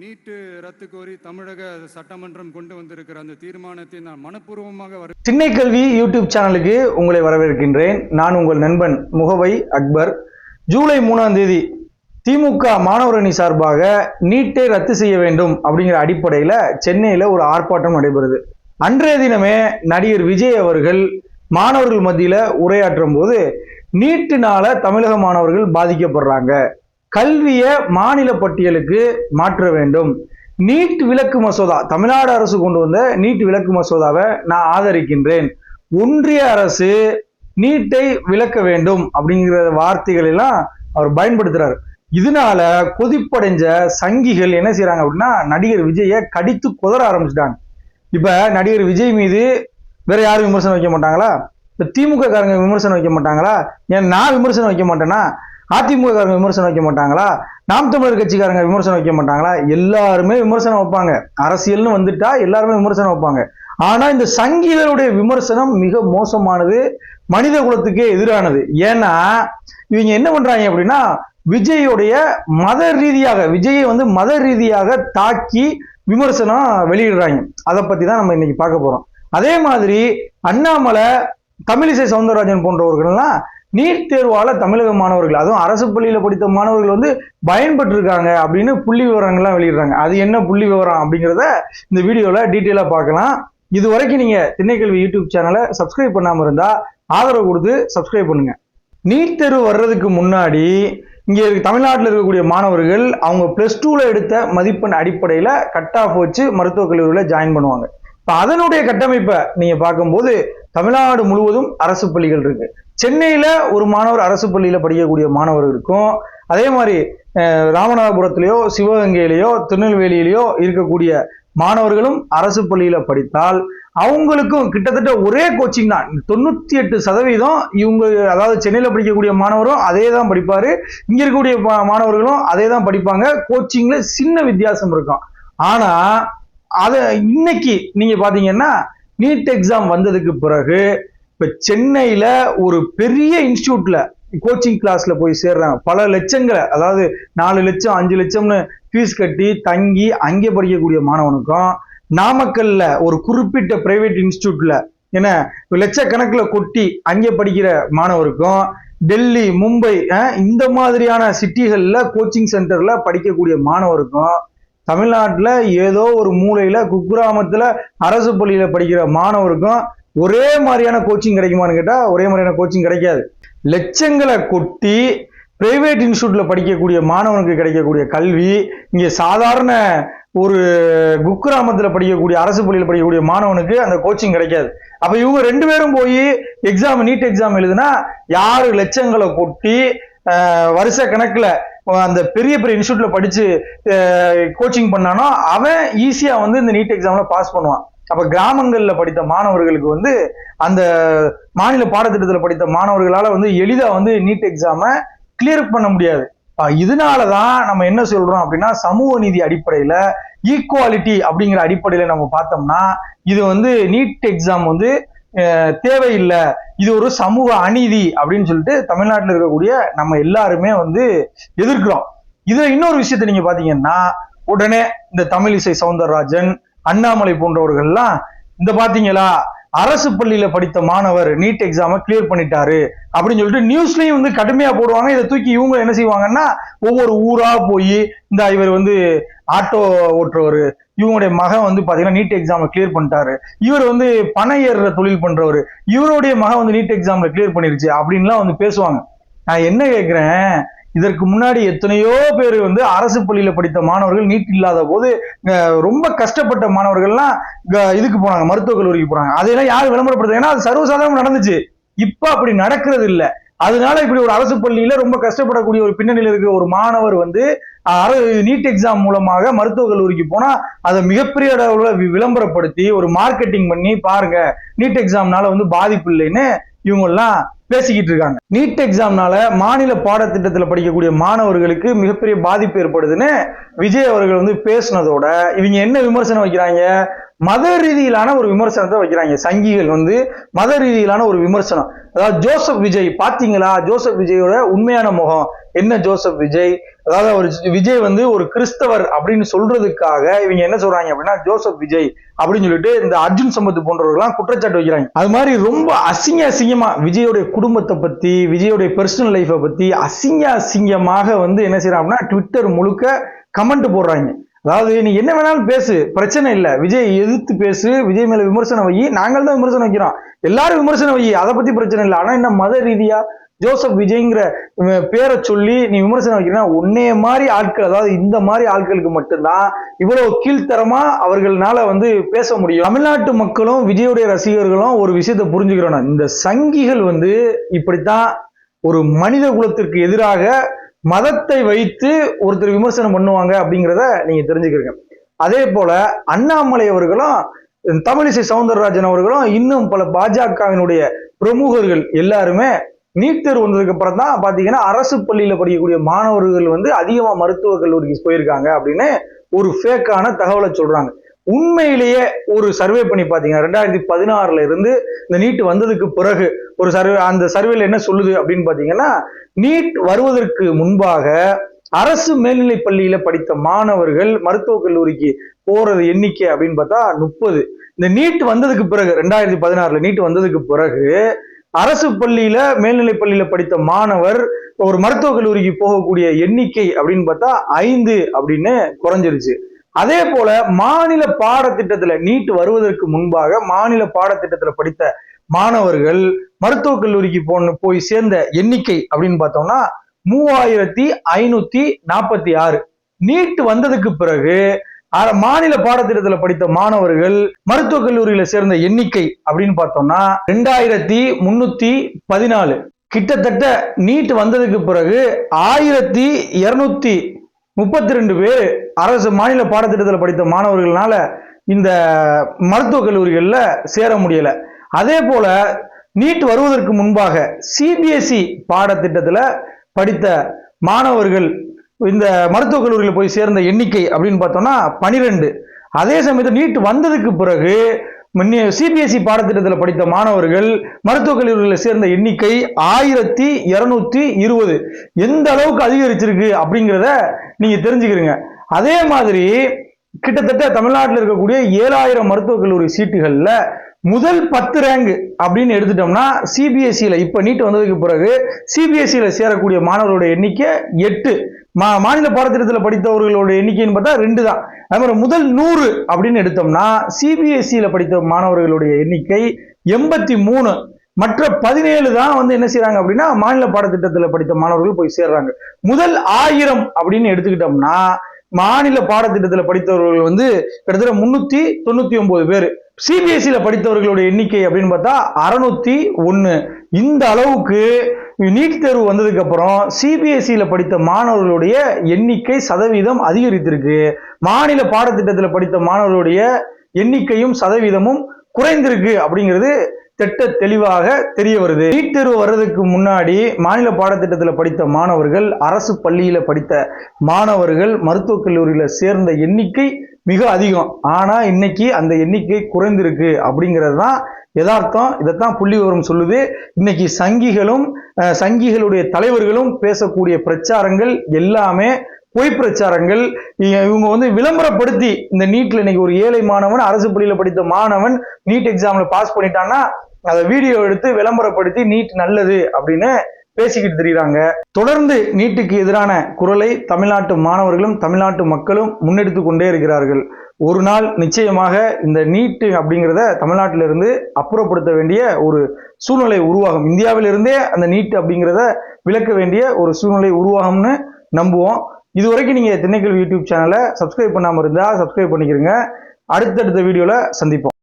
நீட்டு ரத்து கோரி தமிழக சட்டமன்றம் கொண்டு வந்திருக்கிற அந்த தீர்மானத்தை நான் மனப்பூர்வமாக வர திண்ணை கல்வி யூடியூப் சேனலுக்கு உங்களை வரவேற்கின்றேன். நான் உங்கள் நண்பன் முகவை அக்பர். ஜூலை மூணாம் தேதி திமுக மாணவர் அணி சார்பாக நீட்டை ரத்து செய்ய வேண்டும் அப்படிங்கிற அடிப்படையில் சென்னையில் ஒரு ஆர்ப்பாட்டம் நடைபெறுது. அன்றைய தினமே நடிகர் விஜய் அவர்கள் மாணவர்கள் மத்தியில் உரையாற்றும் போது நீட்டினால தமிழக மாணவர்கள் பாதிக்கப்படுறாங்க. கல்வியை மாநில பட்டியலுக்கு மாற்ற வேண்டும். நீட் விலக்கு மசோதா தமிழ்நாடு அரசு கொண்டு வந்த நீட் விலக்கு மசோதாவை நான் ஆதரிக்கின்றேன். ஒன்றிய அரசு நீட்டை விலக்க வேண்டும் அப்படிங்கிற வார்த்தைகள் எல்லாம் அவர் பயன்படுத்துறாரு. இதனால கொதிப்படைஞ்ச சங்கிகள் என்ன செய்யறாங்க அப்படின்னா நடிகர் விஜயை கடித்து குதற ஆரம்பிச்சிட்டாங்க. இப்ப நடிகர் விஜய் மீது வேற யாரும் விமர்சனம் வைக்க மாட்டாங்களா? இப்ப திமுக காரங்க விமர்சனம் வைக்க மாட்டாங்களா? ஏன் நான் விமர்சனம் வைக்க மாட்டேன்னா அதிமுககாரங்க விமர்சனம் வைக்க மாட்டாங்களா? நாம் தமிழர் கட்சிக்காரங்க விமர்சனம் வைக்க மாட்டாங்களா? எல்லாருமே விமர்சனம் வைப்பாங்க. அரசியல்னு வந்துட்டா எல்லாருமே விமர்சனம் வைப்பாங்க. ஆனா இந்த சங்கீதருடைய விமர்சனம் மிக மோசமானது மனித குலத்துக்கு எதிரானது. ஏன்னா இவங்க என்ன பண்றாங்க அப்படின்னா விஜயோடைய மத ரீதியாக விஜயை வந்து மத ரீதியாக தாக்கி விமர்சனம் வெளியிடுறாங்க. அதை பத்தி தான் நம்ம இன்னைக்கு பார்க்க போறோம். அதே மாதிரி அண்ணாமலை தமிழிசை சவுந்தரராஜன் போன்றவர்கள்லாம் நீட் தேர்வால தமிழக மாணவர்கள் அதுவும் அரசு பள்ளியில படித்த மாணவர்கள் வந்து பயன்பட்டு அப்படின்னு புள்ளி விவரங்கள்லாம் வெளியிடுறாங்க. அது என்ன புள்ளி விவரம் அப்படிங்கிறத இந்த வீடியோல டீட்டெயிலா பார்க்கலாம். இது வரைக்கும் நீங்க திண்ணைக்கல்வி யூடியூப் சேனலை சப்ஸ்கிரைப் பண்ணாம இருந்தா ஆதரவு கொடுத்து சப்ஸ்கிரைப் பண்ணுங்க. நீட் தேர்வு வர்றதுக்கு முன்னாடி இங்கே தமிழ்நாட்டில் இருக்கக்கூடிய மாணவர்கள் அவங்க பிளஸ் டூவில் எடுத்த மதிப்பெண் அடிப்படையில் கட் ஆஃப் வச்சு மருத்துவக் கல்லூரியில் ஜாயின் பண்ணுவாங்க. இப்ப அதனுடைய கட்டமைப்பை நீங்க பார்க்கும்போது தமிழ்நாடு முழுவதும் அரசு பள்ளிகள் இருக்கு. சென்னையில ஒரு மாணவர் அரசு பள்ளியில படிக்கக்கூடிய மாணவர் இருக்கும். அதே மாதிரி ராமநாதபுரத்திலேயோ சிவகங்கையிலேயோ திருநெல்வேலியிலேயோ இருக்கக்கூடிய மாணவர்களும் அரசு பள்ளியில படித்தால் அவங்களுக்கும் கிட்டத்தட்ட ஒரே கோச்சிங் தான். தொண்ணூத்தி எட்டு சதவீதம் இவங்க அதாவது சென்னையில படிக்கக்கூடிய மாணவரும் அதே தான் படிப்பாரு. இங்க இருக்கக்கூடிய மாணவர்களும் அதே தான் படிப்பாங்க கோச்சிங்ல சின்ன வித்தியாசம் இருக்கும். ஆனா அதை இன்னைக்கு நீங்க பாத்தீங்கன்னா நீட் எக்ஸாம் வந்ததுக்கு பிறகு இப்ப சென்னையில ஒரு பெரிய இன்ஸ்டியூட்ல கோச்சிங் கிளாஸ்ல போய் சேர்றாங்க. பல லட்சங்களை அதாவது நாலு லட்சம் அஞ்சு லட்சம்னு ஃபீஸ் கட்டி தங்கி அங்கே படிக்கக்கூடிய மாணவனுக்கும் நாமக்கல்ல ஒரு குறிப்பிட்ட பிரைவேட் இன்ஸ்டியூட்ல என்ன லட்சக்கணக்கில் கொட்டி அங்கே படிக்கிற மாணவருக்கும் டெல்லி மும்பை இந்த மாதிரியான சிட்டிகளில் கோச்சிங் சென்டர்ல படிக்கக்கூடிய மாணவருக்கும் தமிழ்நாட்டில் ஏதோ ஒரு மூலையில் குக்கிராமத்தில் அரசு பள்ளியில் படிக்கிற மாணவருக்கும் ஒரே மாதிரியான கோச்சிங் கிடைக்குமான்னு கேட்டால் ஒரே மாதிரியான கோச்சிங் கிடைக்காது. லட்சங்களை கொட்டி பிரைவேட் இன்ஸ்டியூட்ல படிக்கக்கூடிய மாணவனுக்கு கிடைக்கக்கூடிய கல்வி இங்கே சாதாரண ஒரு குக்கிராமத்தில் படிக்கக்கூடிய அரசு பள்ளியில் படிக்கக்கூடிய மாணவனுக்கு அந்த கோச்சிங் கிடைக்காது. அப்போ இவங்க ரெண்டு பேரும் போய் எக்ஸாம் நீட் எக்ஸாம் எழுதுனா யார் லட்சங்களை கொட்டி வருஷ கணக்கில் அந்த பெரிய பெரிய இன்ஸ்டியூட்ல படிச்சு கோச்சிங் பண்ணானோ அவன் ஈஸியா வந்து இந்த நீட் எக்ஸாம்ல பாஸ் பண்ணுவான். அப்ப கிராமங்கள்ல படித்த மாணவர்களுக்கு வந்து அந்த மாநில பாடத்திட்டத்துல படித்த மாணவர்களால வந்து எளிதா வந்து நீட் எக்ஸாம கிளியர் பண்ண முடியாது. இதனாலதான் நம்ம என்ன சொல்றோம் அப்படின்னா சமூக நீதி அடிப்படையில ஈக்குவாலிட்டி அப்படிங்கிற அடிப்படையில நம்ம பார்த்தோம்னா இது வந்து நீட் எக்ஸாம் வந்து தேவையில்லை. இது ஒரு சமூக அநீதி அப்படின்னு சொல்லிட்டு தமிழ்நாட்டில் இருக்கக்கூடிய நம்ம எல்லாருமே வந்து எதிர்க்கிறோம். இதுல இன்னொரு விஷயத்த நீங்க பாத்தீங்கன்னா உடனே இந்த தமிழிசை சவுந்தரராஜன் அண்ணாமலை போன்றவர்கள்லாம் இந்த பாத்தீங்களா? அரசு பள்ளியில படித்த மாணவர் நீட் எக்ஸாம கிளியர் பண்ணிட்டாரு அப்படின்னு சொல்லிட்டு நியூஸ்லயும் வந்து கடுமையா போடுவாங்க. இதை தூக்கி இவங்க என்ன செய்வாங்கன்னா ஒவ்வொரு ஊரா போய் இந்த இவர் வந்து ஆட்டோ ஓட்டுறவர் இவங்களுடைய மகன் வந்து பாத்தீங்கன்னா நீட் எக்ஸாம்ல கிளியர் பண்ணிட்டாரு. இவர் வந்து பண ஏறுற தொழில் பண்றவர் இவருடைய மகன் வந்து நீட் எக்ஸாம்ல கிளியர் பண்ணிருச்சு அப்படின்லாம் வந்து பேசுவாங்க. நான் என்ன கேக்குறேன் இதற்கு முன்னாடி எத்தனையோ பேர் வந்து அரசு பள்ளியில படித்த மாணவர்கள் நீட் இல்லாத போது ரொம்ப கஷ்டப்பட்ட மாணவர்கள்லாம் க- இதுக்கு போனாங்க மருத்துவக் கல்லூரிக்கு போனாங்க. அதையெல்லாம் யார் விளம்பரப்படுது ஏன்னா அது சர்வசாதாரணம் நடந்துச்சு. இப்ப அப்படி நடக்கிறது இல்ல அதனால இப்படி ஒரு அரசு பள்ளியில ரொம்ப கஷ்டப்படக்கூடிய ஒரு பின்னணியில் இருக்கிற ஒரு மாணவர் வந்து நீட் எக்ஸாம் மூலமாக மருத்துவக் கல்லூரிக்கு போனா அதை மிகப்பெரிய அளவுல வி- விளம்பரப்படுத்தி ஒரு மார்க்கெட்டிங் பண்ணி பாருங்க நீட் எக்ஸாம்னால வந்து பாதிப்பு இல்லைன்னு இவங்க எல்லாம் பேசிக்கிட்டு இருக்காங்க. நீட் எக்ஸாம்னால மாநில பாடத்திட்டத்தில் படிக்கக்கூடிய மாணவர்களுக்கு மிகப்பெரிய பாதிப்பு ஏற்படுதுன்னு விஜய் அவர்கள் வந்து பேசுனதோட இவங்க என்ன விமர்சனம் வைக்கிறாங்க? மத ரீதியிலான ஒரு விமர்சனத்தை வைக்கிறாங்க. சங்கிகள் வந்து மத ரீதியிலான ஒரு விமர்சனம். அதாவது ஜோசப் விஜய் பாத்தீங்களா? ஜோசப் விஜயோட உண்மையான முகம். என்ன ஜோசப் விஜய்? அதாவது அவர் விஜய் வந்து ஒரு கிறிஸ்தவர் அப்படின்னு சொல்றதுக்காக இவங்க என்ன சொல்றாங்க அப்படின்னா ஜோசப் விஜய் அப்படின்னு சொல்லிட்டு இந்த அர்ஜுன் சம்பத் போன்றவர்கள்லாம் குற்றச்சாட்டு வைக்கிறாங்க. அது மாதிரி ரொம்ப அசிங்க அசிங்கமா விஜயோடைய குடும்பத்தை பத்தி விஜயோடைய பர்சனல் லைஃபை பத்தி அசிங்க அசிங்கமாக வந்து என்ன செய்யறாங்க அப்படின்னா ட்விட்டர் முழுக்க கமெண்ட் போடுறாங்க. அதாவது நீ என்ன வேணாலும் பேசு. பிரச்சனை இல்லை. விஜய் எதிர்த்து பேசு. விஜய் மேல விமர்சனம் வை. நாங்கள் தான் விமர்சனம் வைக்கிறோம். எல்லாரும் விமர்சனம் வை. அதை பத்தி பிரச்சனை இல்லை. ஆனா என்ன மத ரீதியா ஜோசப் விஜய்ங்கிற பேரை சொல்லி நீ விமர்சனம் வைக்கிறனா உன்னைய மாதிரி ஆட்கள் அதாவது இந்த மாதிரி ஆட்களுக்கு மட்டும்தான் இவ்வளவு கீழ்த்தரமா அவர்களால வந்து பேச முடியும். தமிழ்நாட்டு மக்களும் விஜயுடைய ரசிகர்களும் ஒரு விஷயத்தை புரிஞ்சுக்கிறோம் இந்த சங்கிகள் வந்து இப்படித்தான் ஒரு மனித குலத்திற்கு எதிராக மதத்தை வைத்து ஒருத்தர் விமர்சனம் பண்ணுவாங்க அப்படிங்கிறத நீங்க தெரிஞ்சுக்கிறீங்க. அதே போல அண்ணாமலை அவர்களும் தமிழிசை சவுந்தரராஜன் அவர்களும் இன்னும் பல பாஜகவினுடைய பிரமுகர்கள் எல்லாருமே நீட் தேர்வு வந்ததுக்கு அப்புறம் தான் பாத்தீங்கன்னா அரசு பள்ளியில படிக்கக்கூடிய மாணவர்கள் வந்து அதிகமா மருத்துவக் கல்லூரிக்கு போயிருக்காங்க அப்படின்னு ஒரு ஃபேக்கான தகவலை சொல்றாங்க. உண்மையிலேயே ஒரு சர்வே பண்ணி பார்த்தீங்கன்னா ரெண்டாயிரத்தி பதினாறுல இருந்து இந்த நீட் வந்ததுக்கு பிறகு ஒரு சர்வே அந்த சர்வேல என்ன சொல்லுது அப்படின்னு பார்த்தீங்கன்னா நீட் வருவதற்கு முன்பாக அரசு மேல்நிலை பள்ளியில படித்த மாணவர்கள் மருத்துவக் கல்லூரிக்கு போறது எண்ணிக்கை அப்படின்னு பார்த்தா முப்பது. இந்த நீட் வந்ததுக்கு பிறகு ரெண்டாயிரத்தி பதினாறுல நீட் வந்ததுக்கு பிறகு அரசு பள்ளியில மேல்நிலை பள்ளியில படித்த மாணவர் ஒரு மருத்துவக் கல்லூரிக்கு போகக்கூடிய எண்ணிக்கை அப்படின்னு பார்த்தா ஐந்து அப்படின்னு குறைஞ்சிருச்சு. அதே போல மாநில பாடத்திட்டத்துல நீட் வருவதற்கு முன்பாக மாநில பாடத்திட்டத்துல படித்த மாணவர்கள் மருத்துவக் கல்லூரிக்கு போன போய் சேர்ந்த எண்ணிக்கை அப்படின்னு பார்த்தோம்னா மூவாயிரத்தி ஐநூத்தி நாற்பத்தி ஆறு. நீட் வந்ததுக்கு பிறகு மாநில பாடத்திட்டத்துல படித்த மாணவர்கள் மருத்துவக் கல்லூரியில சேர்ந்த எண்ணிக்கை அப்படின்னு பார்த்தோம்னா ரெண்டாயிரத்தி முன்னூத்தி பதினாலு. கிட்டத்தட்ட நீட் வந்ததுக்கு பிறகு ஆயிரத்தி இருநூத்தி முப்பத்தி ரெண்டு பேர் அரசு மாநில பாடத்திட்டத்தில் படித்த மாணவர்களால இந்த மருத்துவக் கல்லூரிகளில் சேர முடியலை. அதே போல நீட் வருவதற்கு முன்பாக சிபிஎஸ்இ பாடத்திட்டத்தில் படித்த மாணவர்கள் இந்த மருத்துவக் கல்லூரியில் போய் சேர்ந்த எண்ணிக்கை அப்படின்னு பார்த்தோம்னா பனிரெண்டு. அதே சமயத்தில் நீட் வந்ததுக்கு பிறகு சிபிஎஸ்இ பாடத்திட்டத்தில் படித்த மாணவர்கள் மருத்துவக் கல்லூரியில் சேர்ந்த எண்ணிக்கை ஆயிரத்தி இருநூத்தி இருபது. எந்த அளவுக்கு அதிகரிச்சிருக்கு அப்படிங்கிறத நீங்கள் தெரிஞ்சுக்கிறீங்க. அதே மாதிரி கிட்டத்தட்ட தமிழ்நாட்டில் இருக்கக்கூடிய ஏழாயிரம் மருத்துவக் கல்லூரி சீட்டுகளில் முதல் பத்து ரேங்க் அப்படின்னு எடுத்துட்டோம்னா சிபிஎஸ்சியில் இப்போ நீட் வந்ததுக்கு பிறகு சிபிஎஸ்சியில் சேரக்கூடிய மாணவர்களுடைய எண்ணிக்கை எட்டு. மா மாநில பாடத்திட்டத்தில் படித்தவர்களோட எண்ணிக்கைன்னு பார்த்தா ரெண்டு தான். அதே மாதிரி முதல் நூறு அப்படின்னு எடுத்தோம்னா சிபிஎஸ்சியில் படித்த மாணவர்களுடைய எண்ணிக்கை எண்பத்தி மூணு. மற்ற பதினேழு தான் வந்து என்ன செய்யறாங்க அப்படின்னா மாநில பாடத்திட்டத்தில் படித்த மாணவர்கள் போய் சேர்றாங்க. முதல் ஆயிரம் அப்படின்னு எடுத்துக்கிட்டோம்னா மாநில பாடத்திட்டத்தில் படித்தவர்கள் வந்து கிட்டத்தட்ட முன்னூத்தி தொண்ணூத்தி ஒன்பது பேர். சிபிஎஸ்சியில் படித்தவர்களுடைய எண்ணிக்கை அப்படின்னு பார்த்தா அறுநூத்தி ஒன்று இந்த அளவுக்கு நீட் தேர்வு வந்ததுக்கு அப்புறம் படித்த மாணவர்களுடைய எண்ணிக்கை சதவீதம் அதிகரித்திருக்கு. மாநில பாடத்திட்டத்தில் படித்த மாணவர்களுடைய எண்ணிக்கையும் சதவீதமும் குறைந்திருக்கு அப்படிங்கிறது திட்ட தெளிவாக தெரிய வருது. நீட் தேர்வு வர்றதுக்கு முன்னாடி மாநில பாடத்திட்டத்தில் படித்த மாணவர்கள் அரசு பள்ளியில் படித்த மாணவர்கள் மருத்துவக் கல்லூரியில் சேர்ந்த எண்ணிக்கை மிக அதிகம். ஆனால் இன்னைக்கு அந்த எண்ணிக்கை குறைந்திருக்கு அப்படிங்கிறது தான் யதார்த்தம். இதைத்தான் புள்ளி விவரம் சொல்லுது. இன்னைக்கு சங்கிகளும் சங்கிகளுடைய தலைவர்களும் பேசக்கூடிய பிரச்சாரங்கள் எல்லாமே பொய் பிரச்சாரங்கள். இ- இவங்க வந்து விளம்பரப்படுத்தி இந்த நீட்ல இன்னைக்கு ஒரு ஏழை மாணவன் அரசு பள்ளியில் படித்த மாணவன் நீட் எக்ஸாம்ல பாஸ் பண்ணிட்டான்னா அதை வீடியோ எடுத்து விளம்பரப்படுத்தி நீட் நல்லது அப்படின்னு பேசிக்கிட்டு திரிகிறாங்க தொடர்ந்து நீட்டுக்கு எதிரான குரலை தமிழ்நாட்டு மாணவர்களும் தமிழ்நாட்டு மக்களும் முன்னெடுத்து கொண்டே இருக்கிறார்கள். ஒரு நாள் நிச்சயமாக இந்த நீட்டு அப்படிங்கிறத தமிழ்நாட்டிலிருந்து அப்புறப்படுத்த வேண்டிய ஒரு சூழ்நிலை உருவாகும். இந்தியாவிலிருந்தே அந்த நீட் அப்படிங்கிறத விளக்க வேண்டிய ஒரு சூழ்நிலை உருவாகும்னு நம்புவோம். இது வரைக்கும் நீங்கள் திணைக்கல் யூடியூப் சேனலை சப்ஸ்கிரைப் பண்ணாமல் இருந்தால் சப்ஸ்கிரைப் பண்ணிக்கிறங்க அடுத்தடுத்த வீடியோவில் சந்திப்போம்.